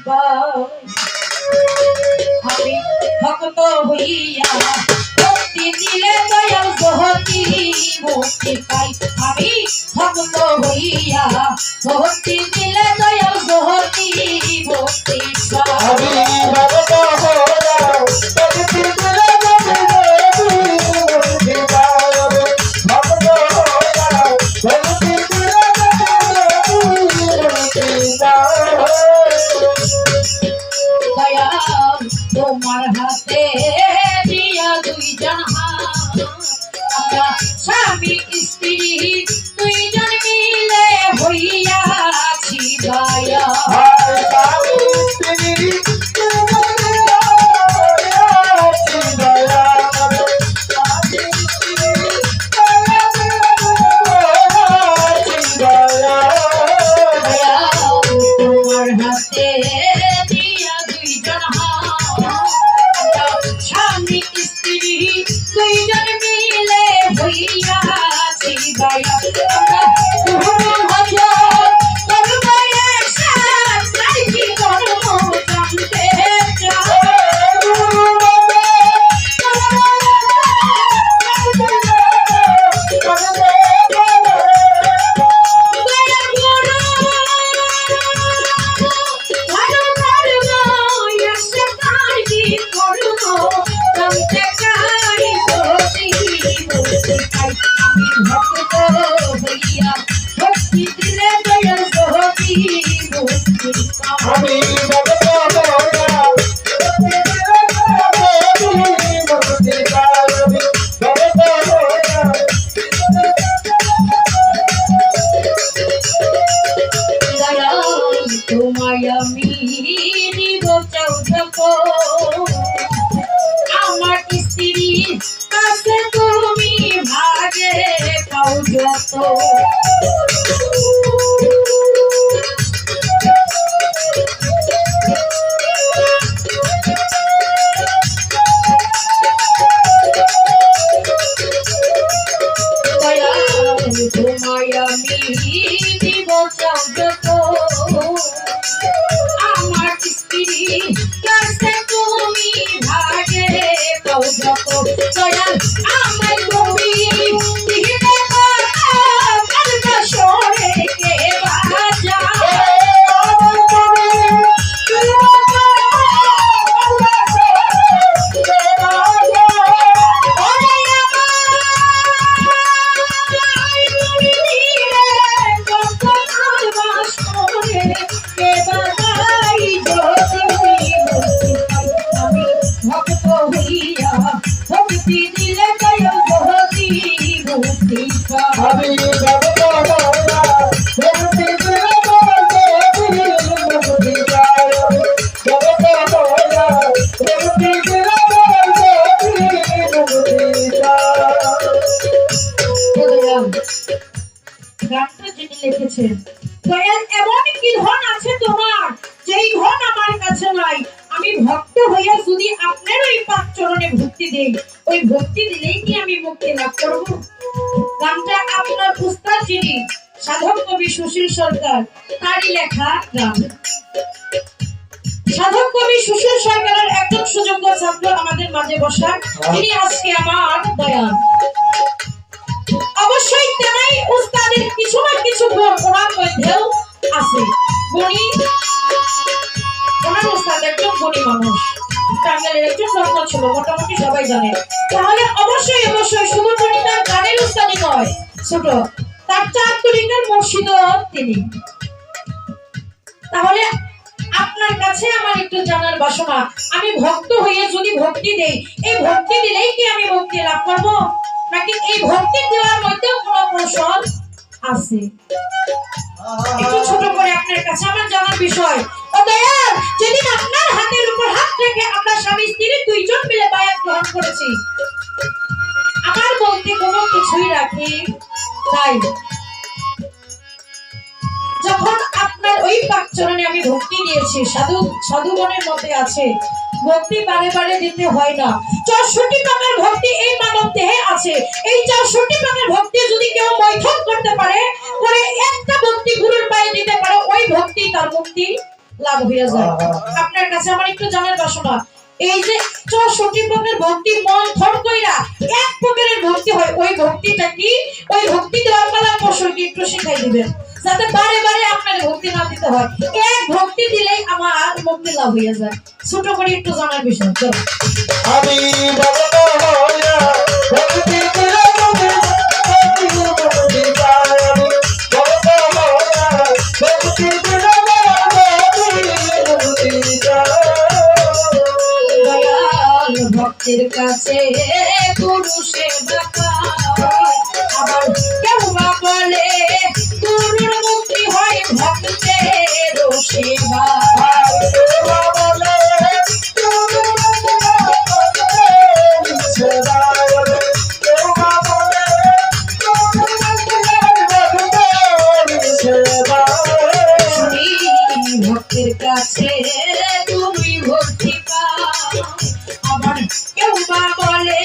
পাই আমি ভক্ত হইয়া ভক্তি দিলে দয়াল জহতি মুক্তি পাই আমি ভক্ত হইয়া ভক্তি দিলে দয়াল জহতি মুক্তি পাই আমি দিয়া দুই দুইজন স্ত্রীর কাছে তুমি ভাগে পাও যত ভক্তি দিলে জয় মুক্তি মুক্তি পাই গানটা যিনি লিখেছেন চরণে ভক্তি দেই। ওই ভক্তি দিলেই কি আমি মুক্তি লাভ করব। গানটা আপনার উস্তাদ যিনি, সাধক কবি সুশীল সরকার, তারই লেখা গান সাধক কবি সুশীল সরকারের একজন সুযোগ্য ছাত্র আমাদের মাঝে বসা, তিনি আজকে আমার দয়াল। অবশ্যই তেনাই উস্তাদের কিছু না কিছু গুণ ওনার মধ্যেও আছে। গুণী, ওনার উস্তাদ একজন গুণী মানুষ। ছিল, মোটামুটি সবাই জানে। তাহলে অবশ্যই অবশ্যই তার গানের উস্তাদি নয়, ছোট। তার তিনি। তাহলে আপনার কাছে আমার একটু জানার বাসনা, আমি ভক্ত হয়ে যদি ভক্তি দেই, এই ভক্তি দিলেই কি আমি ভক্তি লাভ করব? নাকি এই ভক্তি দেওয়ার মধ্যেও কোনো কৌশল আছে? একটু ছোট করে আপনার কাছে আমার জানার বিষয় ও যেদিন আপনার হাতের উপর হাত রেখে আমরা স্বামী, স্ত্রী দুইজন মিলে বায়াত গ্রহণ করেছি, আমার বলতে কোনো কিছুই রাখি তাই যখন আপনার ওই পাক আমি ভক্তি দিয়েছি, সাধু সাধুগণের মধ্যে আছে, ভক্তি বারে বারে দিতে হয় না। চৌষট্টি প্রকার ভক্তি এই মানব দেহে আছে। এই চৌষট্টি প্রকার ভক্তি যদি কেউ মৈথন করতে পারে, করে একটা ভক্তি গুরুর পায়ে দিতে পারে, ওই ভক্তি তার মুক্তি লাভ হইয়া যায়। আপনার কাছে আমার একটু জানার বাসনা। এই যে চৌষট্টি প্রকার ভক্তি মন থর কইরা এক প্রকারের ভক্তি হয়, ওই ভক্তিটা কি? ওই ভক্তি দেওয়ার পালা কৌশলকে একটু শিখাই দিবেন, যাতে বারে বারে আপনার ভক্তি না দিতে হয়। এক ভক্তি দিলেই আমার মুক্তি লাভ হইয়া যায়। ছোট করে একটু জানার বিষয় আমি ভক্তি ভক্তের কাছে পুরুষে আবার কেউ বলে গুরুর মুক্তি হয় ভক্তের সেবা আবার কেউ বা বলে